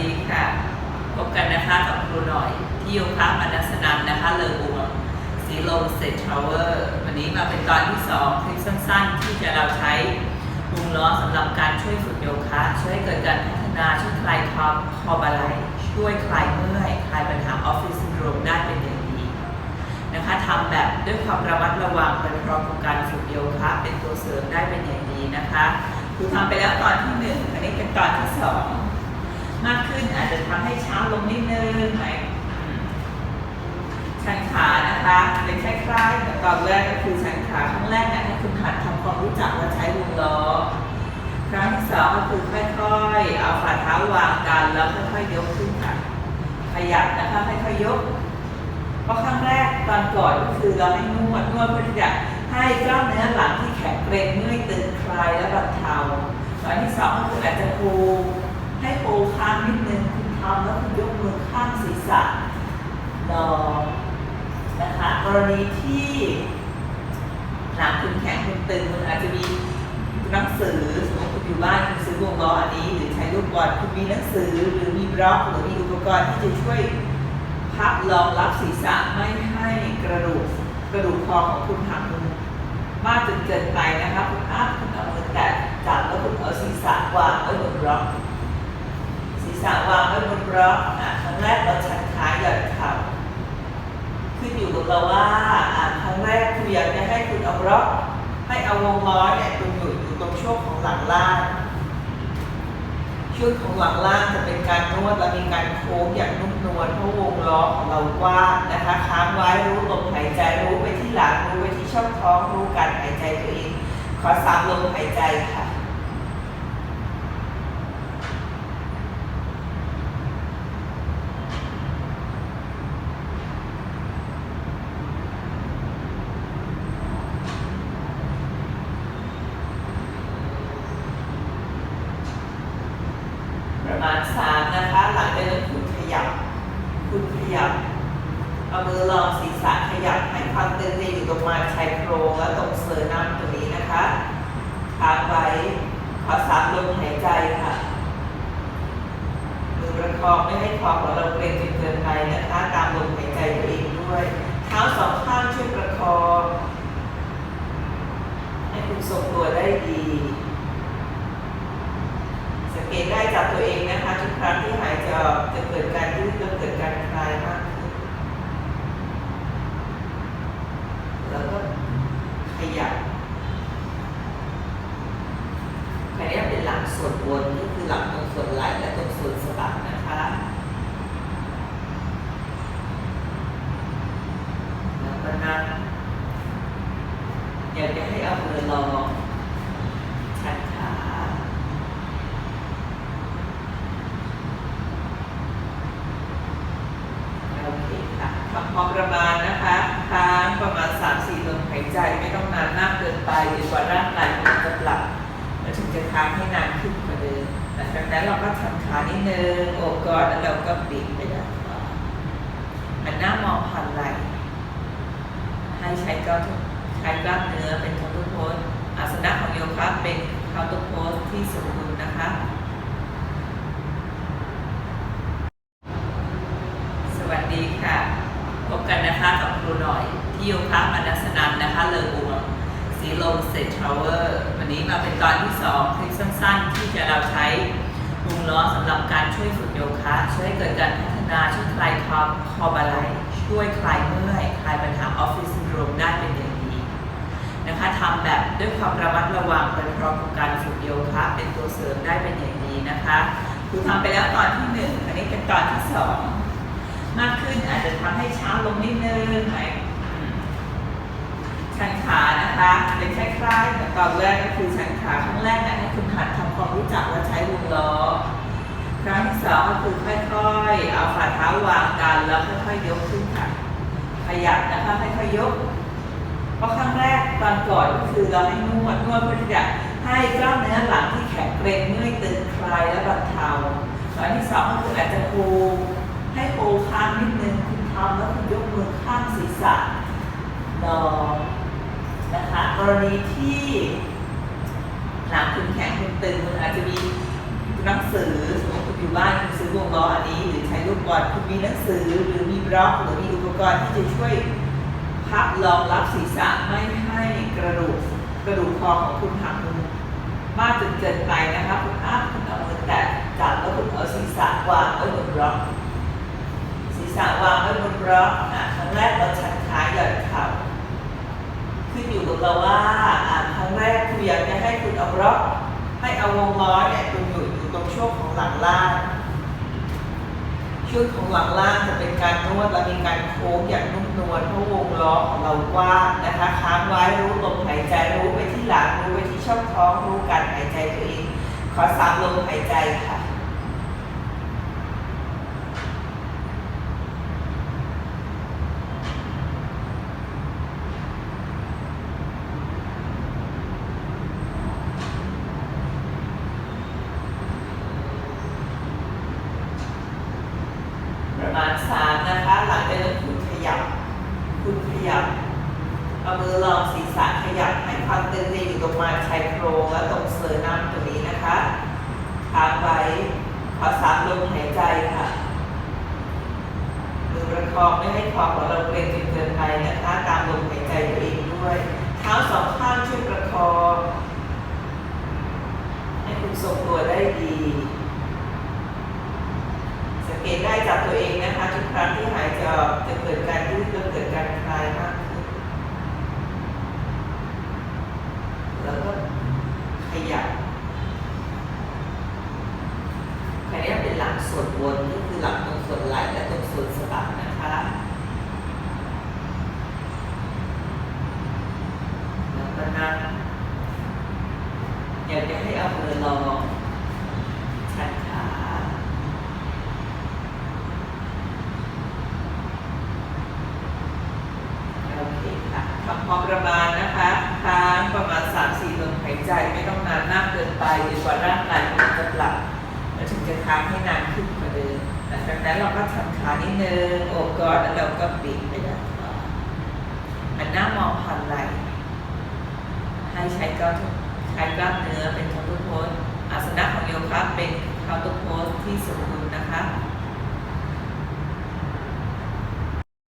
ดีค่ะ พบกันนะคะกับครูหน่อย ที่โยคะมานัสนันนะคะเลอบัวสีลมเซตทาวเวอร์วันนี้มาเป็นตอนที่สองคลิปสั้นๆ ที่จะเราใช้วงล้อสำหรับการช่วยฝึกโยคะ ช่วยให้เกิดการพัฒนาช่วยคลายคอคอบาไหลช่วยคลายเมื่อยคลายปัญหาออฟฟิศซินโดรมได้เป็นอย่างดีนะคะทำแบบด้วยความระมัดระวังไปพร้อมกับการฝึกโยคะเป็นตัวเสริมได้เป็นอย่างดีนะคะครูทำไปแล้วตอนที่หนึ่งอันนี้เป็นตอนที่สอง มากขึ้นอาจจะทำให้ช้าลงนิดนึงไหมชันขานะคะเป็นคล้ายๆกับตอนแรกก็คือชันขาครั้งแรกเนะให้คุณหัดทำความรู้จักว่าใช้วงล้อครั้งที่สองก็คือค่อยๆเอาฝ่าเท้าวางกันแล้วค่อยๆยกขึ้นค่ะขยับนะคะค่อยๆยกเพราะครั้งแรกตอนก่อนก็คือเราให้นวดนวดเพื่อที่จะให้กล้ามเนื้อหลังที่แข็งเกร็งเมื่อยตึงคลายและบรรเทาตอนที่สองก็คืออาจจะปู ให้ปูค้างนิดนึงคุณทำแล้วคุณยกมือข้างศีรษะนอนนะคะกรณีที่หลังคุณแข็งคุณตึงคุณอาจจะมีหนังสือสมมติคุณอยู่บ้านคุณซื้อวงล้ออันนี้ หรือใช้ลูกบอลคุณมีหนังสือหรือมีบล็อกหรือมีอุปกรณ์ที่จะช่วยพับรองรับศีรษะไม่ให้กระดูกกระดูกคอของคุณหักลงมากจนเกินไปนะคะคุณอัพคุณเอามือแตะจับแล้วคุณเอาศีรษะวางไว้บนบล็อก ษะวางไว้บนบล็อกอะครั้งแรกเราชันขาหย่อนเข่าขึ้นอยู่กับเราว่าอะครั้งแรกคุณอยากจะให้คุณเอาบล็อกให้เอาวงล้อเนี่ยตรงอยู่อยู่ตรงช่วงของหลังล่างชุดของหลังล่างจะเป็นการนวดและมีการโค้งอย่างนุ่มนวลเพราะวงล้อของเรากว้างนะคะค้างไว้รู้ลมหายใจรู้ไปที่หลังรู้ไปที่ช่องท้องรู้การหายใจตัวเองขอสามลมหายใจค่ะมาณสามนะคะ หลังจากนั้นคุณขยับ คุณขยับ เอามือรองศีรษะขยับให้ความตึงจะอยู่ตรงมาชายโครงและ ตรงเซอร์นัมตรงนี้นะคะค้างไว้ขอสามลมหายใจค่ะ มือประคองไม่ให้คอของเราเกร็งจนเกินไปนะคะ ตามลมหายใจตัวเองด้วย เท้าสองข้างช่วยประคอง ให้คุณทรงตัวได้ดีสังเกตได้จากตัวเองนะคะทุกครั้งที่หายใจออกจะเกิดการยืดจะเกิดการคลายมากขึ้น แล้วก็ขยับขยับเป็นหลังส่วนบนก็คือหลังตรงส่วนไหล่และตรงส่วนสะบักนะคะ แล้วก็นั่ง อยากจะให้เอามือรองชันขาโอเคค่ะทำพอประมาณนะคะค้างประมาณ 3-4ลมหายใจไม่ต้องนานมากเกินไปจนกว่าร่างกายมันจะปรับมันถึงจะค้างให้นานขึ้นกว่าเดิมหลังจากนั้นเราก็ชันขานิดนึงโอบกอดแล้วเราก็บิดไปด้านขวาหันหน้ามองผ่านไหล่ ให้ใช้กล้ามใช้กล้ามเนื้อเป็นคาร์โพสอาสนะของโยคะเป็นคาร์โพสที่สมบูรณ์นะคะสวัสดีค่ะพบกันนะคะกับครูหน่อยที่โยคะมานัสนันนะคะเลอบัวสีลมเซตทาวเวอร์วันนี้มาเป็นตอนที่สองคลิปสั้นๆ ที่จะเราใช้วงล้อสำหรับการช่วยฝึกโยคะ ช่วยให้เกิดการพัฒนาช่วยคลายคอคอบาไหล ช่วยคลายเมื่อยคลายปัญหาออฟฟิศซินโดรมได้เป็นอย่างดีนะคะทำแบบด้วยความระมัดระวังไปพร้อมกับการฝึกโยคะเป็นตัวเสริมได้เป็นอย่างดีนะคะครูทำไปแล้วตอนที่หนึ่งอันนี้เป็นตอนที่สองมากขึ้นอาจจะทำให้ช้าลงนิดนึงไหมชันขานะคะเป็นคล้ายๆกับตอนแรกก็คือชันขาครั้งแรกเนะให้คุณหัดทำความรู้จักว่าใช้วงล้อครั้งที่สองก็คือค่อยๆ เอาฝ่าเท้าวางกันแล้วค่อยๆยกข ยับนะคะค่อยๆยก เพราะครั้งแรกตอนก่อนก็คือเราให้นวดนวดเพื่อที่จะให้กล้ามเนื้อหลังที่แข็งเกร็งเมื่อยตึงคลายและบรรเทาตอนที่สองก็คืออาจจะปูให้ปูค้างนิดนึงคุณทำแล้วคุณยกมือข้างศีรษะนอนนะคะกรณีที่หลังคุณแข็งคุณตึงคุณอาจจะมีหนังสือสมมติคุณอยู่บ้านคุณซื้อวงล้ออันนี้ อใช้ลูกบอลคุณมีหนังสือหรือมีบล็อกหรือมีอุปกรณ์ที่จะช่วยพับรองรับศีรษะไม่ให้กระดูกกระดูกคอของคุณหักลงมากจนเกินไปนะคะคุณอ้าคุณเอามือแตะจับแล้วคุณเอาศีรษะวางไว้บนบล็อกศีรษะวางไว้บนบล็อกอะครั้งแรกเราชันขาหย่อนเข่าขึ้นอยู่กับเราว่าอะครั้งแรกคุณอยากจะให้คุณเอาบล็อกให้เอาวงล้อเนี่ยตรงอยู่อยู่ตรงช่วงของหลังล่าง ช่วงของหลังล่างจะเป็นการนวดและมีการโค้งอย่างนุ่มนวลเพราะวงล้อของเรากว้างนะคะค้างไว้รู้ลมหายใจรู้ไปที่หลังรู้ไปที่ช่องท้องรู้การหายใจตัวเองขอสามลมหายใจค่ะมาณสามนะคะ หลังจากนั้นคุณขยับ คุณขยับ เอามือรองศีรษะขยับให้ความ ตึงจะอยู่ตรงมาชายโครงและตรงเซอร์นัมตรงนี้นะคะค้างไว้ขอสามลมหายใจค่ะมือประคองไม่ให้คอของเราเกร็งจนเกินไปนะคะตามลมหายใจตัวเองด้วยเท้าสองข้างช่วยประคองให้คุณทรงตัวได้ดี สังเกตได้จากตัวเองนะคะทุกครั้งที่หายใจออกจะเกิดการยืดและเกิดการคลายมากขึ้น แล้วก็ขยับคราวนี้เป็นหลังส่วนบนก็คือหลังตรงส่วนไหล่และตรงส่วนสะบักนะคะ แล้วก็นั่ง อยากจะให้เอามือลองชันขาโอเคค่ะทำพอประมาณนะคะค้างประมาณ 3-4ลมหายใจไม่ต้องนานมากเกินไปจนกว่าร่างกายมันจะปรับแล้วถึงจะค้างให้นานขึ้นกว่าเดิมหลังจากนั้นเราก็ทำขานิดนึงโอบกอดแล้วเราก็ปิดไปด้านขวาหันหน้ามองผ่านไหล่ ให้ใช้ก้ามใช้กล้ามเนื้อเป็นคาร์โพสอาสนะของโยคะเป็นคาร์โพสที่สมบูรณ์นะคะ